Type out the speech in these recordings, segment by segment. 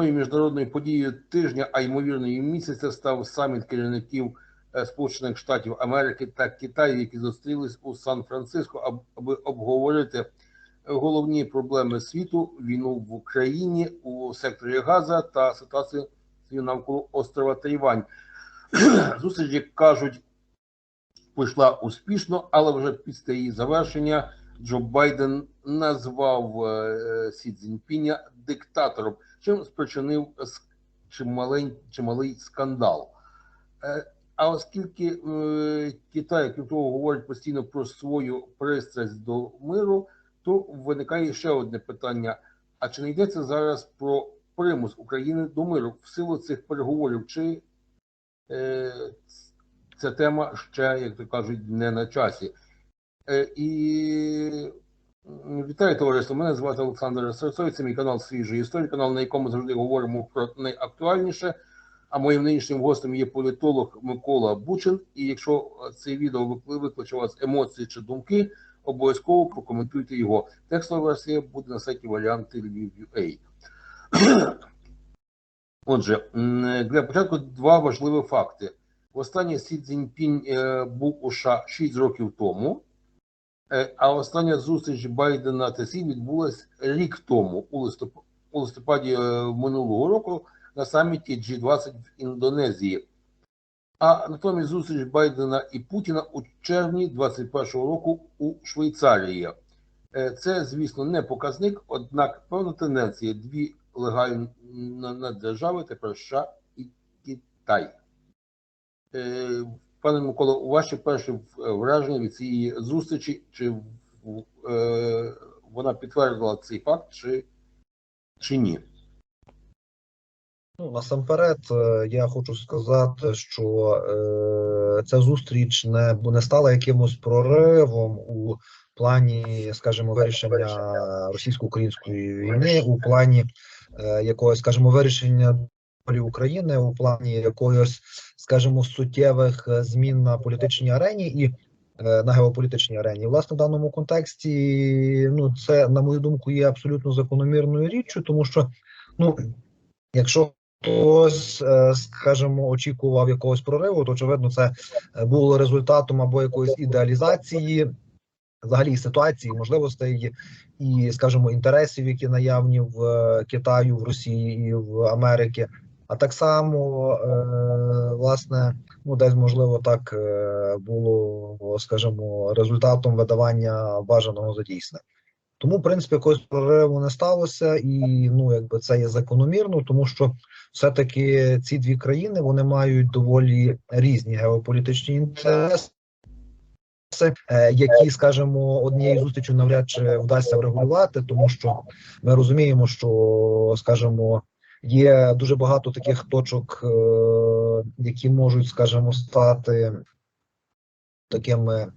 Міжнародною подією тижня, а ймовірно місяця, став саміт керівників е, Сполучених Штатів Америки та Китаю, які зустрілись у Сан-Франциско, аби обговорити головні проблеми світу, війну в Україні у секторі Газа та ситуацію навколо острова Тайвань. Зустріч, як кажуть, пройшла успішно, але вже після її завершення Джо Байден назвав е, Сі Цзіньпіня диктатором, чим спричинив чималень, чималий скандал. Е, А оскільки е, Китай, крім того, говорить постійно про свою пристрасть до миру, то виникає ще одне питання: а чи не йдеться зараз про примус України до миру в силу цих переговорів? Чи е, ця тема ще, як то кажуть, не на часі? І вітаю товариство. Мене звати Олександр Серцой. Це мій канал Свіжої історії, канал, на якому завжди говоримо про найактуальніше. А моїм нинішнім гостем є політолог Микола Бучин. І якщо це відео викли- викличе у вас емоції чи думки, обов'язково прокоментуйте його. Текстова версія буде на сайті варіанти Lviv.ua. Отже, для початку два важливі факти. Останній Сі Цзіньпінь е, був у США 6 років тому, а остання зустріч Байдена та Сі відбулась рік тому, у листопаді, у листопаді е, минулого року, на саміті G20 в Індонезії. А натомість зустріч Байдена і Путіна у червні 2021 року у Швейцарії. Е, Це, звісно, не показник, однак певна тенденція дві легальні держави тепер США і Китай. Е, Пане Микола, у ваші перші враження від цієї зустрічі, чи е, вона підтвердила цей факт, чи, чи ні? Ну, насамперед, е, я хочу сказати, що е, ця зустріч не, не стала якимось проривом у плані, скажімо, вирішення російсько-української війни, у плані е, якогось, скажімо, вирішення України, у плані якогось, скажімо, суттєвих е, змін на політичній арені і е, на геополітичній арені. Власне, в даному контексті, ну, це, на мою думку, є абсолютно закономірною річчю, тому що, ну, якщо хтось, е, скажімо, очікував якогось прориву, то очевидно, це було результатом або якоїсь ідеалізації взагалі ситуації, можливостей і, скажімо, інтересів, які наявні в Китаю, в Росії і в Америці. А так само, е, власне, ну десь можливо так е, було, скажімо, результатом видавання бажаного за дійсне. Тому, в принципі, якогось прориву не сталося, і ну якби це є закономірно, тому що все-таки ці дві країни вони мають доволі різні геополітичні інтереси, е, які, скажімо, однією зустрічю навряд чи вдасться врегулювати, тому що ми розуміємо, що, скажімо, є дуже багато таких точок, е, які можуть, скажімо, стати такими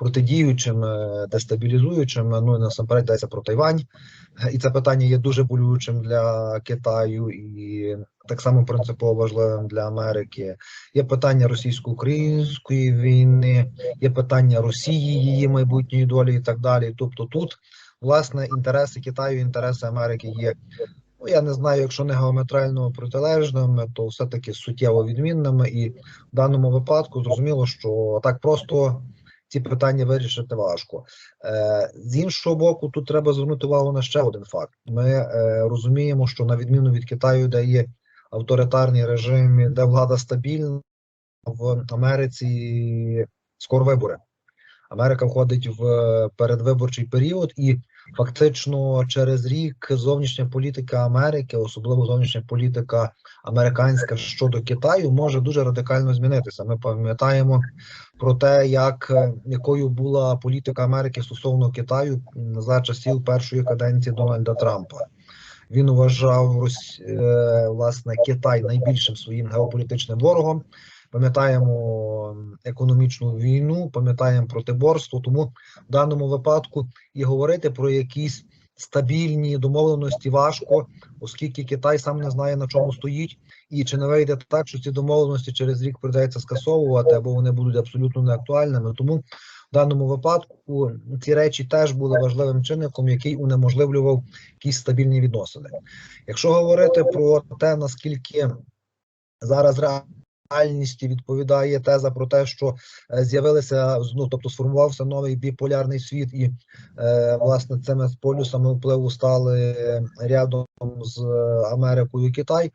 протидіючими, дестабілізуючими. Ну і насамперед йдеться про Тайвань, і це питання є дуже болючим для Китаю і так само принципово важливим для Америки. Є питання російсько-української війни, є питання Росії, її майбутньої долі і так далі. Тобто, тут власне інтереси Китаю, інтереси Америки є. Ну, я не знаю, якщо не геометрально протилежними, то все-таки суттєво відмінними. І в даному випадку зрозуміло, що так просто ці питання вирішити важко. Е, з іншого боку, тут треба звернути увагу на ще один факт. Ми е, розуміємо, що на відміну від Китаю, де є авторитарний режим, де влада стабільна, в Америці скоро вибори. Америка входить в передвиборчий період, і фактично через рік зовнішня політика Америки, особливо зовнішня політика американська щодо Китаю, може дуже радикально змінитися. Ми пам'ятаємо про те, як е, якою була політика Америки стосовно Китаю за часів першої каденції Дональда Трампа. Він вважав Рос... е, власне Китай найбільшим своїм геополітичним ворогом. Пам'ятаємо економічну війну, пам'ятаємо протиборство. Тому в даному випадку і говорити про якісь стабільні домовленості важко, оскільки Китай сам не знає на чому стоїть, і чи не вийде так, що ці домовленості через рік прийдеться скасовувати, або вони будуть абсолютно неактуальними. Тому даному випадку ці речі теж були важливим чинником, який унеможливлював якісь стабільні відносини. Якщо говорити про те, наскільки зараз реальністю відповідає теза про те, що е, з'явилися ну, тобто сформувався новий біполярний світ, і е, власне цими полюсами впливу стали рядом з Америкою і Китай.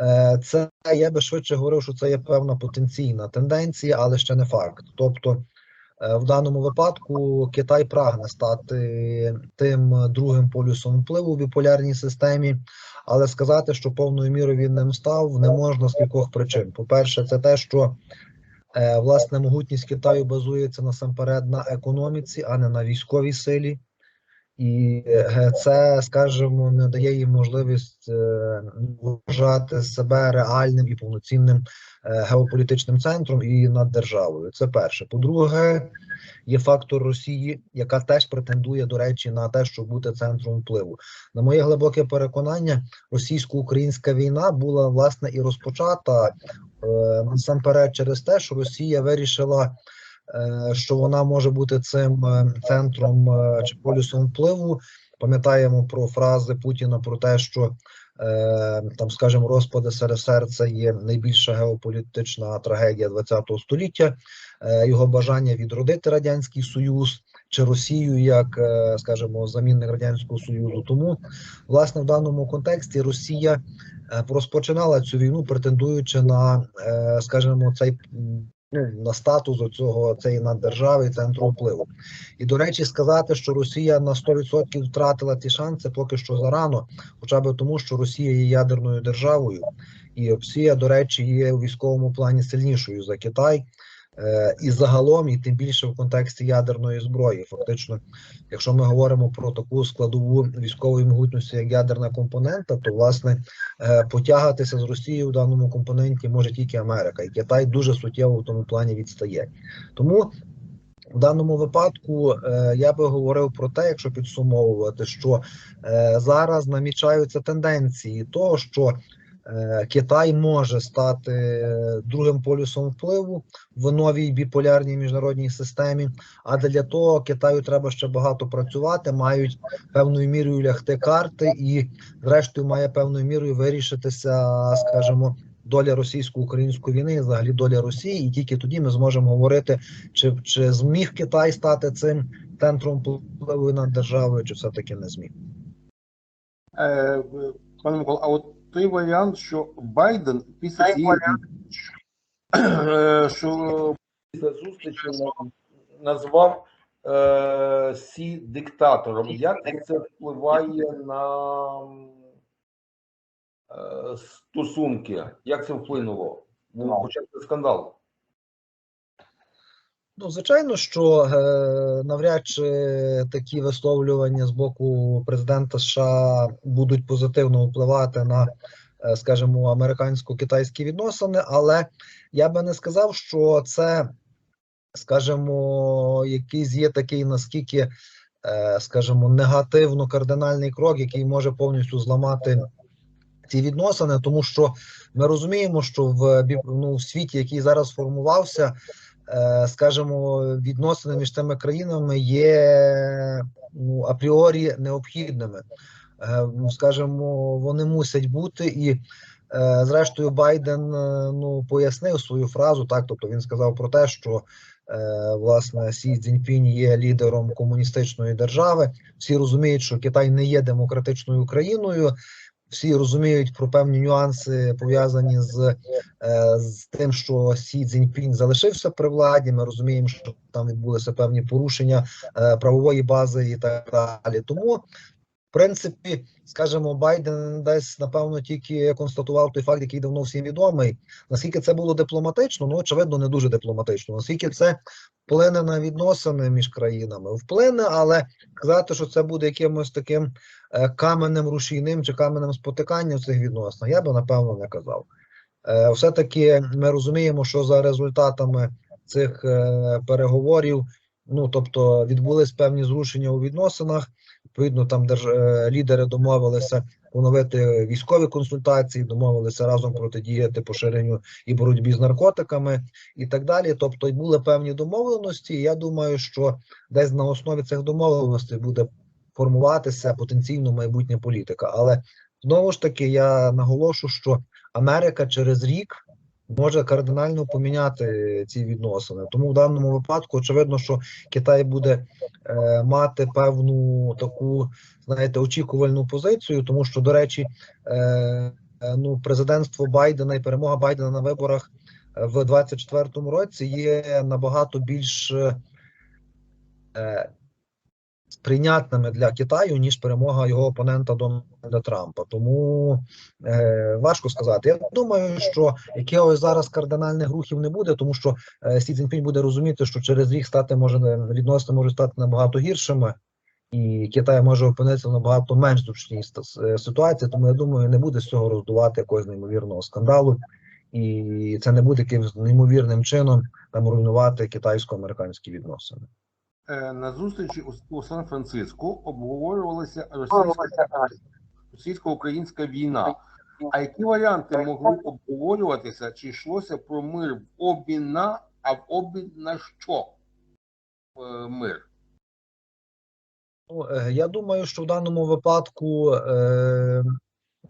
Е, Це я би швидше говорив, що це є певна потенційна тенденція, але ще не факт. Тобто, в даному випадку Китай прагне стати тим другим полюсом впливу в біполярній системі, але сказати, що повною мірою він ним став, не можна з кількох причин. По-перше, це те, що е, власне могутність Китаю базується насамперед на економіці, а не на військовій силі. І е, це, скажімо, не дає їм можливість е, вважати себе реальним і повноцінним е, геополітичним центром і над державою. Це перше. По-друге, є фактор Росії, яка теж претендує, до речі, на те, щоб бути центром впливу. На моє глибоке переконання, російсько-українська війна була власне і розпочата насамперед через те, що Росія вирішила що вона може бути цим е, центром е, чи полюсом впливу. Пам'ятаємо про фрази Путіна про те, що е, там, скажімо, розпад СРСР це є найбільша геополітична трагедія ХХ століття, е, його бажання відродити радянський союз чи Росію як, е, скажімо, замінник радянського союзу. Тому, власне, в даному контексті Росія е, розпочинала цю війну, претендуючи на, е, скажімо, цей на статус цього цієї наддержави і центру впливу. І до речі, сказати, що Росія на 100% втратила ті шанси, поки що зарано, хоча б тому, що Росія є ядерною державою, і Росія, до речі, є у військовому плані сильнішою за Китай. Е, І загалом, і тим більше в контексті ядерної зброї, фактично, якщо ми говоримо про таку складову військової могутності, як ядерна компонента, то власне е, потягатися з Росією в даному компоненті може тільки Америка, і Китай дуже суттєво в тому плані відстає. Тому в даному випадку е, я би говорив про те, якщо підсумовувати, що зараз намічаються тенденції того, що Китай може стати е, другим полюсом впливу в новій біполярній міжнародній системі. А для того Китаю треба ще багато працювати, мають певною мірою лягти карти, і, зрештою, має певною мірою вирішитися, скажімо, доля російсько-української війни, і взагалі доля Росії, і тільки тоді ми зможемо говорити, чи, чи зміг Китай стати цим центром впливу над державою, чи все-таки не зміг. Е, Пане Микола, а от той варіант, що Байден після цієї е, що після зустрічі назвав е, Сі диктатором. Як це впливає на е, стосунки? Як це вплинуло? Був почався скандал. Ну, звичайно, що е, навряд чи такі висловлювання з боку президента США будуть позитивно впливати на, е, скажімо, американсько-китайські відносини, але я би не сказав, що це, скажімо, якийсь є такий наскільки, е, скажімо, негативно кардинальний крок, який може повністю зламати ці відносини, тому що ми розуміємо, що в ну, в світі, який зараз сформувався, е, скажімо, відносини між тими країнами є ну, апріорі необхідними. Е, ну, Скажімо, вони мусять бути і. е, Зрештою, Байден е, ну пояснив свою фразу. Так, тобто він сказав про те, що е, власне Сі Цзіньпінь є лідером комуністичної держави. Всі розуміють, що Китай не є демократичною країною. Всі розуміють про певні нюанси пов'язані з, е, з тим, що Сі Цзіньпінь залишився при владі. Ми розуміємо, що там відбулися певні порушення е, правової бази і так далі. Тому, принципі, скажімо, Байден десь напевно тільки констатував той факт, який давно всім відомий. Наскільки це було дипломатично, ну очевидно, не дуже дипломатично. Наскільки це вплине на відносини між країнами, вплине, але сказати, що це буде якимось таким е, каменем рушійним чи каменем спотиканням в цих відносинах, я би напевно не казав. Е, Все-таки ми розуміємо, що за результатами цих е, переговорів Ну тобто відбулись певні зрушення у відносинах. Відповідно, там держ... е, лідери домовилися поновити військові консультації, домовилися разом протидіяти поширенню і боротьбі з наркотиками і так далі. Тобто, були певні домовленості. І я думаю, що десь на основі цих домовленостей буде формуватися потенційно майбутня політика. Але знову ж таки я наголошу, що Америка через рік може кардинально поміняти ці відносини. Тому в даному випадку очевидно, що Китай буде е, мати певну таку, знаєте, очікувальну позицію, тому що, до речі, е, е, ну, президентство Байдена і перемога Байдена на виборах е, в 24-му році є набагато більш е, сприйнятними для Китаю, ніж перемога його опонента Дональда Трампа. Тому е, важко сказати. Я думаю, що якихось зараз кардинальних рухів не буде, тому що е, Сі Цзіньпінь буде розуміти, що через рік стати може відносини можуть стати набагато гіршими, і Китай може опинитися в набагато менш зручній е, ситуації. Тому я думаю, не буде з цього роздувати якогось неймовірного скандалу, і це не буде якимось неймовірним чином там руйнувати китайсько-американські відносини. Е, На зустрічі у, у Сан-Франциско обговорювалася російсько-українська війна. А які варіанти могли обговорюватися, чи йшлося про мир в обмін на, а в обмін на що е, мир? Ну, е, я думаю, що в даному випадку е,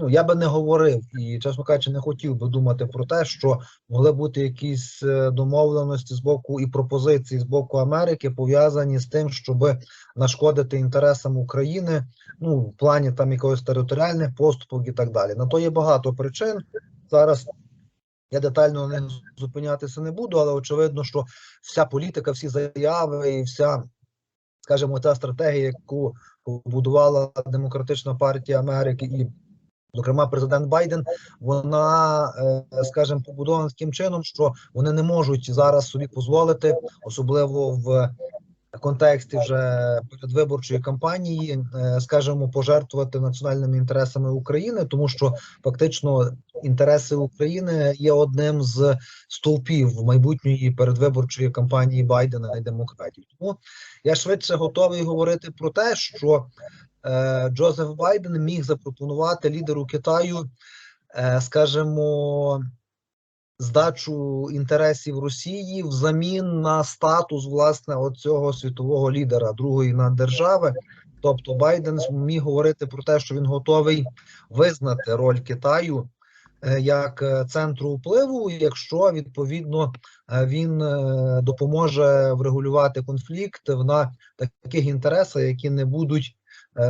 ну, я би не говорив і, чесно кажучи, не хотів би думати про те, що могли бути якісь е, домовленості з боку і пропозиції з боку Америки пов'язані з тим, щоб нашкодити інтересам України, ну в плані там якогось територіальних поступок і так далі. На то є багато причин зараз. Я детально них зупинятися не буду, але очевидно, що вся політика, всі заяви і вся скажімо, та стратегія, яку побудувала демократична партія Америки і, зокрема, президент Байден, вона, е, скажімо, побудована таким чином, що вони не можуть зараз собі дозволити, особливо в контексті вже передвиборчої кампанії, е, скажімо, пожертвувати національними інтересами України, тому що фактично інтереси України є одним з стовпів майбутньої передвиборчої кампанії Байдена і демократів. Тому я швидше готовий говорити про те, що Джозеф Байден міг запропонувати лідеру Китаю, е, скажімо, здачу інтересів Росії взамін на статус власне оцього світового лідера другої наддержави. Тобто Байден міг говорити про те, що він готовий визнати роль Китаю е, як е, центру впливу, якщо відповідно е, він е, допоможе врегулювати конфлікт на таких інтересах, які не будуть, е,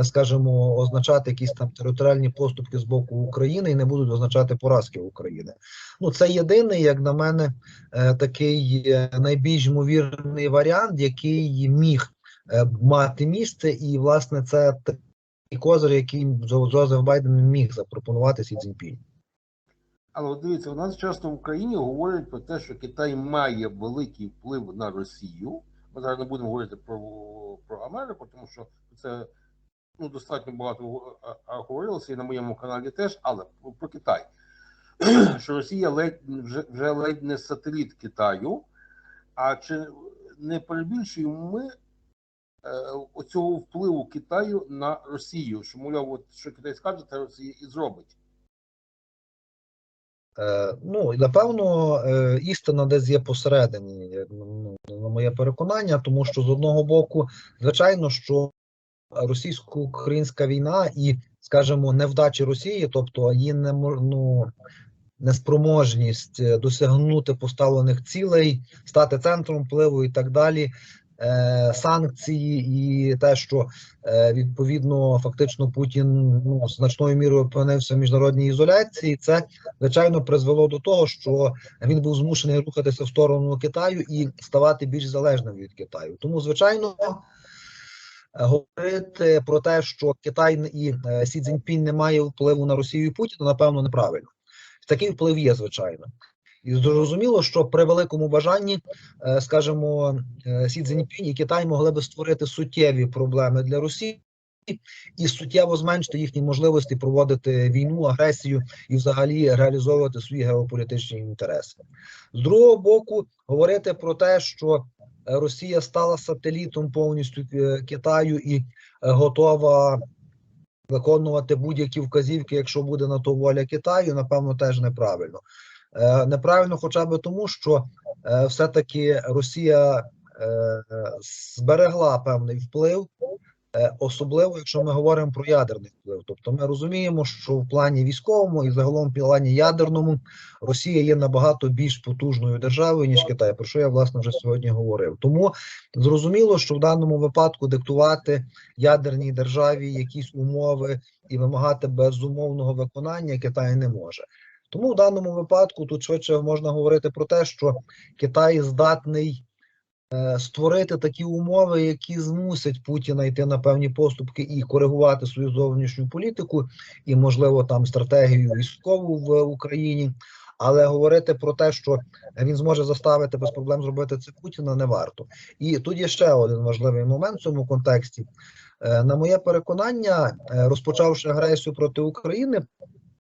скажімо, означати якісь там територіальні поступки з боку України і не будуть означати поразки України. Ну це єдиний, як на мене, е, такий е, найбільш ймовірний варіант, який міг е, мати місце, і власне це такий козир, який Джозеф Байден міг запропонувати Сі Цзіньпінь. Але от дивіться, у нас часто в Україні говорять про те, що Китай має великий вплив на Росію. Ми зараз не будемо говорити про, про Америку, тому що це ну, достатньо багато говорилося і на моєму каналі теж, але про, Китай. що Росія ледь вже, вже ледь не сателіт Китаю. А чи не перебільшуємо ми е, оцього впливу Китаю на Росію? Що, мовляв, от, що Китай скаже, це Росія і зробить. Е, Ну, напевно, е, істина десь є посередині, ну, на моє переконання, тому що з одного боку, звичайно, що російсько-українська війна і, скажімо, невдачі Росії, тобто її не ну, неспроможність е, досягнути поставлених цілей, стати центром впливу і так далі. е, Санкції і те, що е, відповідно фактично Путін ну значною мірою опинився в міжнародній ізоляції. Це звичайно призвело до того, що він був змушений рухатися в сторону Китаю і ставати більш залежним від Китаю. Тому, звичайно, говорити про те, що Китай і е, Сі Цзіньпінь не має впливу на Росію і Путіна, напевно, неправильно. Такий вплив є, звичайно. І зрозуміло, що при великому бажанні, е, скажімо, е, Сі Цзіньпінь і Китай могли би створити суттєві проблеми для Росії і суттєво зменшити їхні можливості проводити війну, агресію і взагалі реалізовувати свої геополітичні інтереси. З другого боку, говорити про те, що е, Росія стала сателітом повністю е, Китаю і е, готова виконувати будь-які вказівки, якщо буде на то воля Китаю, напевно, теж неправильно. Е, Неправильно, хоча б тому, що все-таки Росія зберегла певний вплив, особливо якщо ми говоримо про ядерний вплив. Тобто ми розуміємо, що в плані військовому і загалом в плані ядерному Росія є набагато більш потужною державою, ніж Китай, про що я власне вже сьогодні говорив. Тому зрозуміло, що в даному випадку диктувати ядерній державі якісь умови і вимагати безумовного виконання Китай не може. Тому в даному випадку тут швидше можна говорити про те, що Китай здатний е, створити такі умови, які змусять Путіна йти на певні поступки і коригувати свою зовнішню політику, і, можливо, там стратегію військову в Україні. Але говорити про те, що він зможе заставити без проблем зробити це Путіна, не варто. І тут є ще один важливий момент в цьому контексті. Е, На моє переконання, е, розпочавши агресію проти України,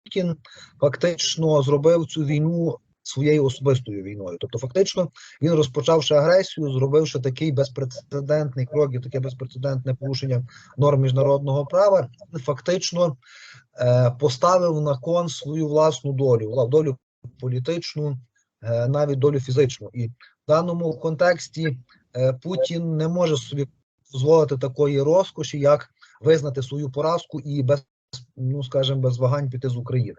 Путін фактично зробив цю війну своєю особистою війною. Тобто, фактично, він розпочавши агресію, зробивши такий безпрецедентний крок і таке безпрецедентне порушення норм міжнародного права, фактично е, поставив на кон свою власну долю, долю політичну, е, навіть долю фізичну. І в даному контексті е, Путін не може собі дозволити такої розкоші, як визнати свою поразку і без, ну скажімо, без вагань піти з України.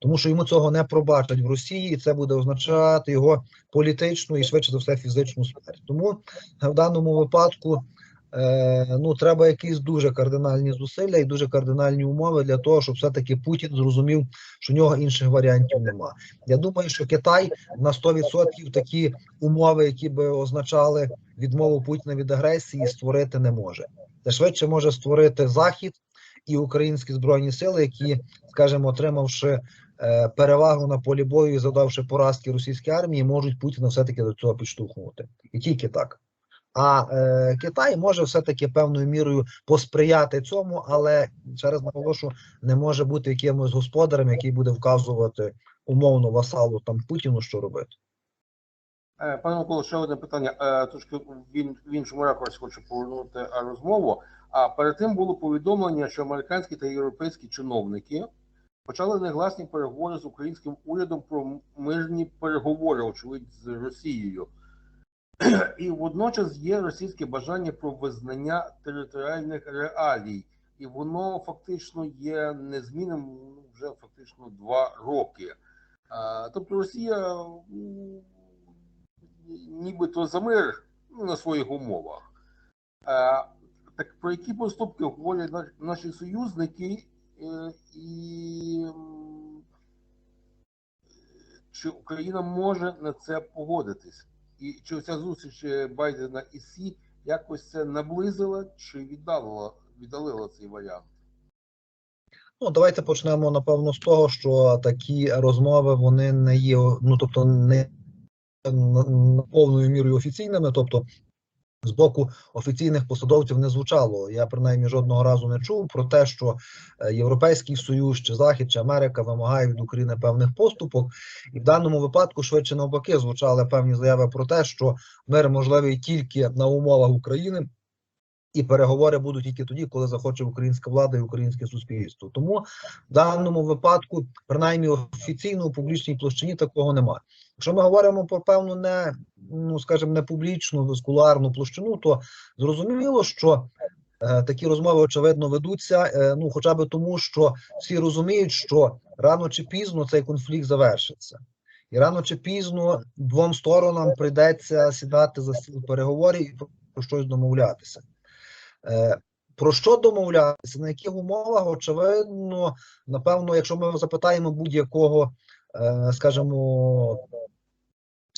Тому що йому цього не пробачать в Росії, і це буде означати його політичну і швидше за все фізичну смерть. Тому в даному випадку е, ну треба якісь дуже кардинальні зусилля і дуже кардинальні умови для того, щоб все-таки Путін зрозумів, що в нього інших варіантів нема. Я думаю, що Китай на 100% такі умови, які би означали відмову Путіна від агресії, створити не може. Це швидше може створити Захід і українські збройні сили, які, скажімо, отримавши перевагу на полі бою і задавши поразки російській армії, можуть Путіна все-таки до цього підштовхнути. І тільки так. А е, Китай може все-таки певною мірою посприяти цьому, але ще раз наголошу, не може бути якимось господарем, який буде вказувати умовно васалу там Путіну, що робити. Е, Пане Миколо, ще одне питання. Е, Трошки в іншому ракурсі хочу повернути е, розмову. А перед тим було повідомлення, що американські та європейські чиновники почали негласні переговори з українським урядом про мирні переговори, очевидь, з Росією. І водночас є російське бажання про визнання територіальних реалій, і воно фактично є незмінним ну, вже фактично два роки. Тобто Росія нібито за мир ну, на своїх умовах. Так про які поступки говорять наші союзники, і чи Україна може на це погодитись? І чи ця зустріч е, Байдена і Сі якось це наблизила чи віддалила, віддалила цей варіант? Ну, давайте почнемо напевно з того, що такі розмови вони не є, ну тобто не повною мірою офіційними, тобто з боку офіційних посадовців не звучало. Я принаймні жодного разу не чув про те, що е, Європейський Союз чи Захід чи Америка вимагає від України певних поступок, і в даному випадку швидше навпаки звучали певні заяви про те, що мир можливий тільки на умовах України. І переговори будуть тільки тоді, коли захоче українська влада і українське суспільство. Тому в даному випадку, принаймні офіційно у публічній площині такого немає. Якщо ми говоримо про певну не ну скажімо, не публічну скуларну площину, то зрозуміло, що е, такі розмови очевидно ведуться. Е, ну, хоча б тому, що всі розуміють, що рано чи пізно цей конфлікт завершиться. І рано чи пізно двом сторонам прийдеться сідати за стіл переговорів і про щось домовлятися. Е, Про що домовлятися, на яких умовах, очевидно, напевно, якщо ми запитаємо будь-якого, е, скажімо,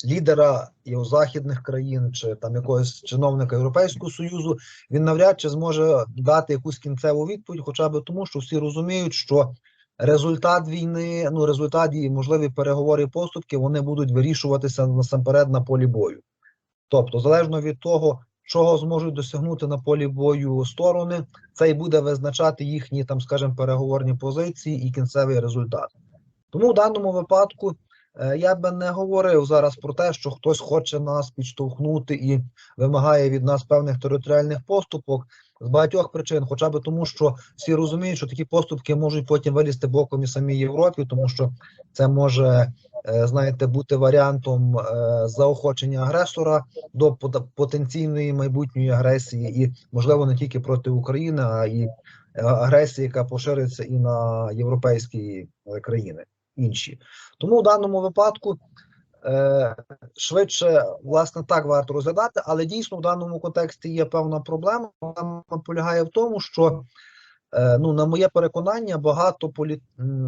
лідера західних країн чи там якогось чиновника Європейського Союзу, він навряд чи зможе дати якусь кінцеву відповідь, хоча б тому, що всі розуміють, що результат війни, ну результат і можливі переговори поступки, вони будуть вирішуватися насамперед на полі бою. Тобто, залежно від того, чого зможуть досягнути на полі бою сторони, це і буде визначати їхні там, скажімо, переговорні позиції і кінцевий результат. Тому в даному випадку е, я би не говорив зараз про те, що хтось хоче нас підштовхнути і вимагає від нас певних територіальних поступок з багатьох причин, хоча б тому, що всі розуміють, що такі поступки можуть потім вилізти боком і самій Європі, тому що це може, е, знаєте, бути варіантом е, заохочення агресора до потенційної майбутньої агресії, і можливо не тільки проти України, а і е, агресії, яка пошириться і на європейські країни інші. Тому в даному випадку швидше власне так варто розглядати, але дійсно в даному контексті є певна проблема. Вона полягає в тому, що е, ну, на моє переконання, багато полі,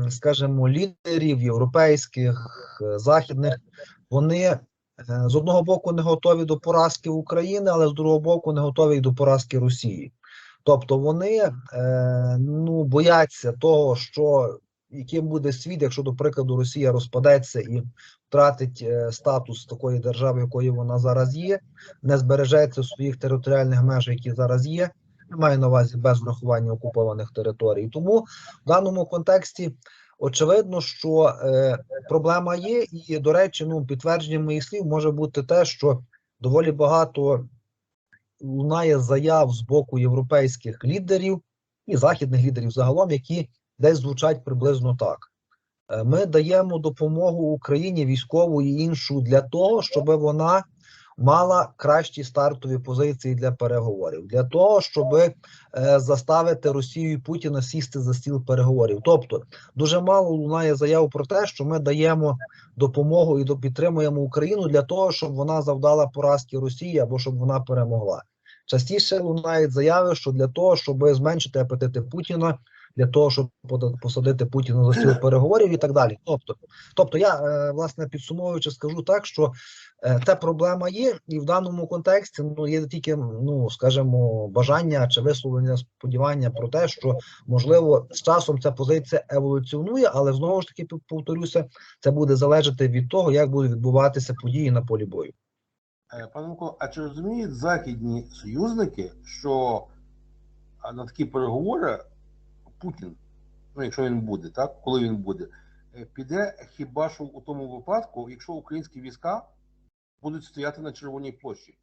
скажімо, лідерів європейських, е, західних, вони е, з одного боку не готові до поразки України, але з другого боку не готові й до поразки Росії. Тобто вони е, ну, бояться того, що яким буде світ, якщо, до прикладу, Росія розпадеться і втратить е, статус такої держави, якою вона зараз є, не збережеться своїх територіальних межах, які зараз є. Маю на увазі без врахування окупованих територій. Тому в даному контексті очевидно, що е, проблема є, і, до речі, ну, підтвердженням моїх слів може бути те, що доволі багато лунає заяв з боку європейських лідерів і західних лідерів загалом, які десь звучать приблизно так. Е, Ми даємо допомогу Україні військову і іншу для того, щоб вона мала кращі стартові позиції для переговорів, для того, щоб е, заставити Росію і Путіна сісти за стіл переговорів. Тобто дуже мало лунає заяв про те, що ми даємо допомогу і підтримуємо Україну для того, щоб вона завдала поразки Росії або щоб вона перемогла. Частіше лунають заяви, що для того, щоб зменшити апетити Путіна, для того, щоб посадити Путіна за стіл переговорів і так далі. Тобто, тобто я е, власне підсумовуючи, скажу так, що е, та проблема є, і в даному контексті ну є тільки ну скажімо, бажання чи висловлення сподівання про те, що можливо з часом ця позиція еволюціонує, але знову ж таки повторюся, це буде залежати від того, як будуть відбуватися події на полі бою. Е, Пане Микола, а чи розуміють західні союзники, що на такі переговори Путін, ну якщо він буде, так, коли він буде, е, піде хіба що у тому випадку, якщо українські війська будуть стояти на Червоній площі?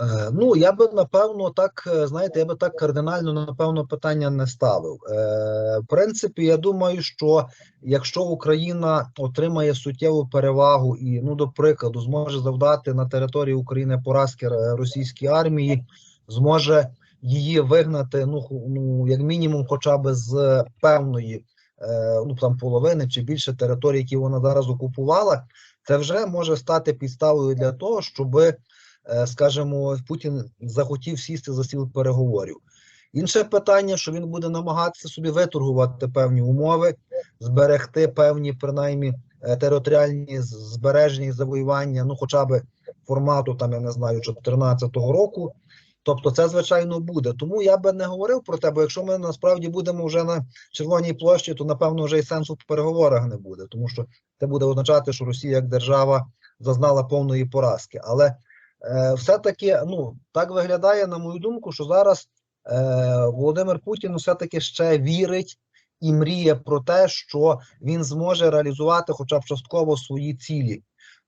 Е, Ну, я би напевно так, е, знаєте, я би так кардинально напевно питання не ставив. Е, в принципі, я думаю, що якщо Україна отримає суттєву перевагу і, ну, до прикладу, зможе завдати на території України поразки російській армії, зможе її вигнати, ну, ну як мінімум, хоча б з певної, е, ну там половини чи більше територій, які вона зараз окупувала, це вже може стати підставою для того, щоби е, скажімо, Путін захотів сісти за стіл переговорів. Інше питання, що він буде намагатися собі виторгувати певні умови, зберегти певні, принаймні, е, територіальні збереження і завоювання, ну, хоча б формату, там, я не знаю, 2014 року. Тобто це, звичайно, буде. Тому я би не говорив про те, бо якщо ми насправді будемо вже на Червоній площі, то напевно вже й сенсу в переговорах не буде, тому що це буде означати, що Росія як держава зазнала повної поразки. Але е, все-таки ну так виглядає, на мою думку, що зараз е, Володимир Путін все-таки ще вірить і мріє про те, що він зможе реалізувати хоча б частково свої цілі,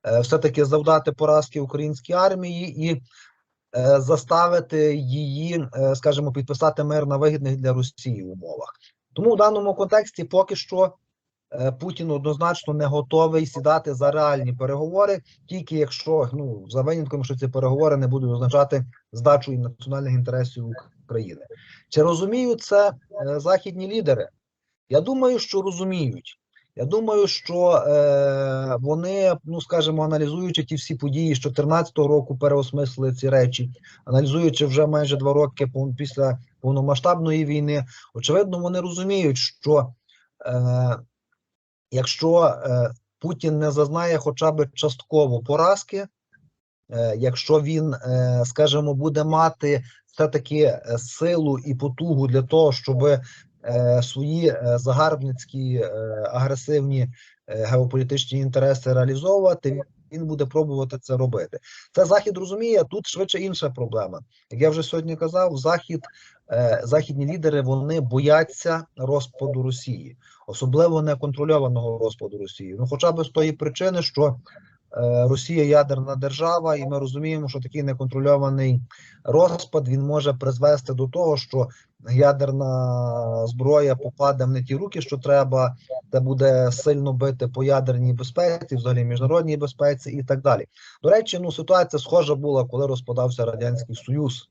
е, все-таки завдати поразки українській армії і заставити її, е, скажімо, підписати мир на вигідних для Росії умовах. Тому в даному контексті поки що. е, Путін однозначно не готовий сідати за реальні переговори, тільки якщо ну за винятком, що ці переговори не будуть означати здачу і національних інтересів України. Чи розуміють це е, західні лідери? Я думаю, що розуміють. Я думаю, що е, вони, ну скажімо, аналізуючи ті всі події з 2014 року, переосмислили ці речі, аналізуючи вже майже два роки після повномасштабної війни, очевидно, вони розуміють, що е, якщо е, Путін не зазнає хоча б частково поразки, е, якщо він, е, скажімо, буде мати все-таки е, силу і потугу для того, щоб свої е, загарбницькі е, агресивні е, геополітичні інтереси реалізовувати, він буде пробувати це робити. Це захід розуміє. Тут швидше інша проблема. Як я вже сьогодні казав, захід, е, західні лідери вони бояться розпаду Росії, особливо неконтрольованого розпаду Росії. Ну, хоча б з тої причини, що е, Росія ядерна держава, і ми розуміємо, що такий неконтрольований розпад він може призвести до того, що ядерна зброя попаде в не ті руки, що треба, де буде сильно бити по ядерній безпеці, взагалі міжнародній безпеці і так далі. До речі, ну ситуація схожа була, коли розпадався радянський союз.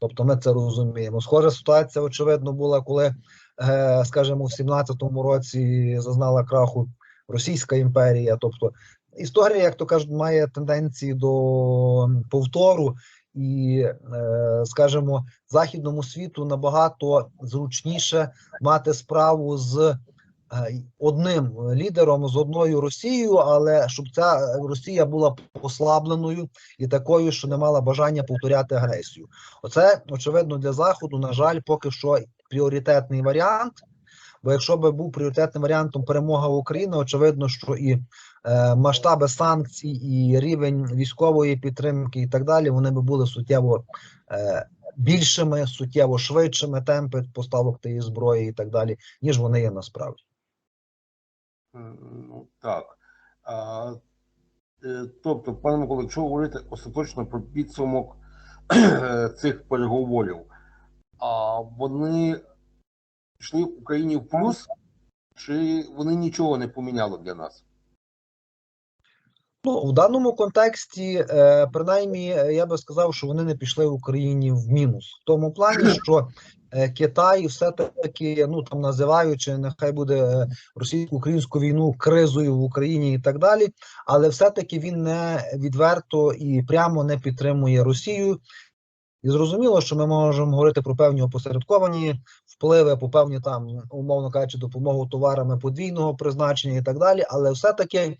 Тобто, ми це розуміємо. Схожа ситуація, очевидно, була, коли, е, скажімо, в 17-му році зазнала краху Російська імперія. Тобто, історія, як то кажуть, має тенденції до повтору, і, е, скажімо, західному світу набагато зручніше мати справу з е, одним лідером, з одною Росією, але щоб ця Росія була послабленою і такою, що не мала бажання повторяти агресію. Оце очевидно для заходу. На жаль, поки що пріоритетний варіант. Бо якщо би був пріоритетним варіантом перемога України, очевидно, що і масштаби санкцій, і рівень військової підтримки, і так далі, вони би були суттєво е, більшими, суттєво швидшими темпи поставок тієї зброї і так далі, ніж вони є насправді. Ну, так. А, е, тобто, пане Микола, якщо говорити остаточно про підсумок е, цих переговорів, а вони йшли в Україні в плюс, чи вони нічого не поміняли для нас? Ну, в даному контексті, е, принаймні, е, я би сказав, що вони не пішли Україні в мінус. В тому плані, що е, Китай все-таки, ну там називаючи, нехай буде російсько-українську війну кризою в Україні і так далі, але все-таки він не відверто і прямо не підтримує Росію. І зрозуміло, що ми можемо говорити про певні опосередковані впливи, по певні там, умовно кажучи, допомогу товарами подвійного призначення і так далі, але все-таки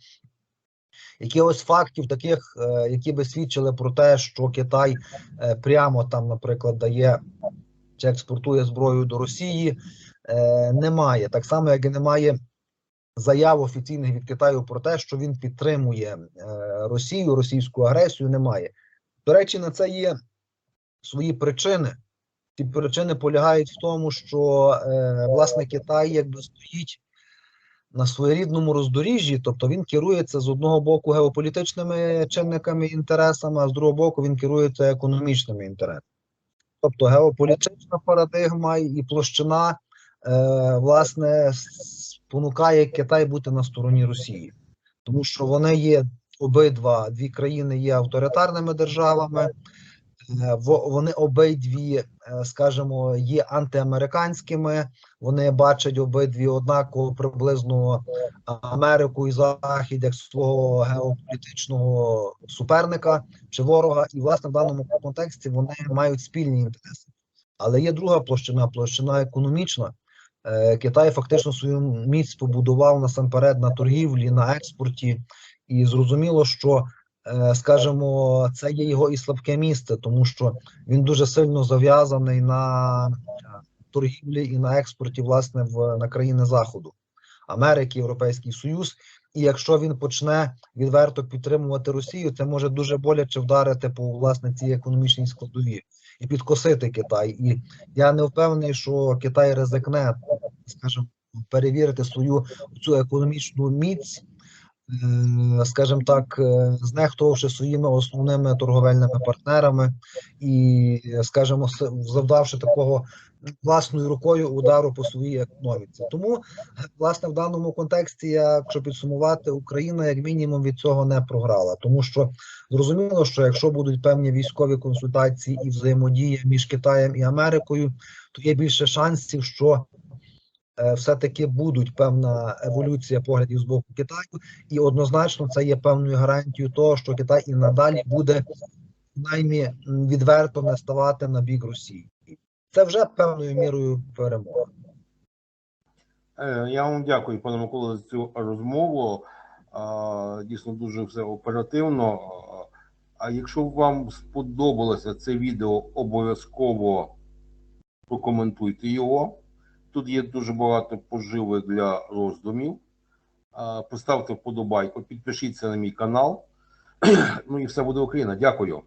якихось фактів, таких, е, які би свідчили про те, що Китай е, прямо там, наприклад, дає чи експортує зброю до Росії, е, немає. Так само, як і немає заяв офіційних від Китаю про те, що він підтримує Росію, російську агресію, немає. До речі, на це є свої причини. Ці причини полягають в тому, що власне Китай якби стоїть на своєрідному роздоріжжі, тобто він керується з одного боку геополітичними чинниками і інтересами, а з другого боку він керується економічними інтересами. Тобто геополітична парадигма і площина е, власне спонукає Китай бути на стороні Росії, тому що вони є обидва дві країни є авторитарними державами. Е, Вони обидві, е, скажімо, є антиамериканськими. Вони бачать обидві однаково приблизно Америку і Захід як свого геополітичного суперника чи ворога, і власне в даному контексті вони мають спільні інтереси. Але є друга площина, площина економічна. Е, Китай фактично свою міць побудував насамперед на торгівлі, на експорті, і зрозуміло, що скажімо, це є його і слабке місце, тому що він дуже сильно зав'язаний на е, торгівлі і на експорті, власне, в на країни Заходу, Америки, Європейський Союз. І якщо він почне відверто підтримувати Росію, це може дуже боляче вдарити по власне цій економічній складові і підкосити Китай. І я не впевнений, що Китай ризикне, скажімо, перевірити свою цю економічну міць, е, скажімо так, е, знехтувавши своїми основними торговельними партнерами і, скажімо, завдавши такого власною рукою удару по своїй економіці. Тому, власне, в даному контексті, якщо підсумувати, Україна як мінімум від цього не програла, тому що зрозуміло, що якщо будуть певні військові консультації і взаємодія між Китаєм і Америкою, то є більше шансів, що все-таки будуть певна еволюція поглядів з боку Китаю, і однозначно це є певною гарантією того, що Китай і надалі буде принаймні м, відверто не ставати на бік Росії. Це вже певною мірою перемога. Е, Я вам дякую, пане Микола, за цю розмову. Дійсно дуже все оперативно. А якщо вам сподобалося це відео, обов'язково прокоментуйте його. Тут є дуже багато поживих для роздумів. Поставте вподобайку, підпишіться на мій канал. Ну і все буде Україна. Дякую.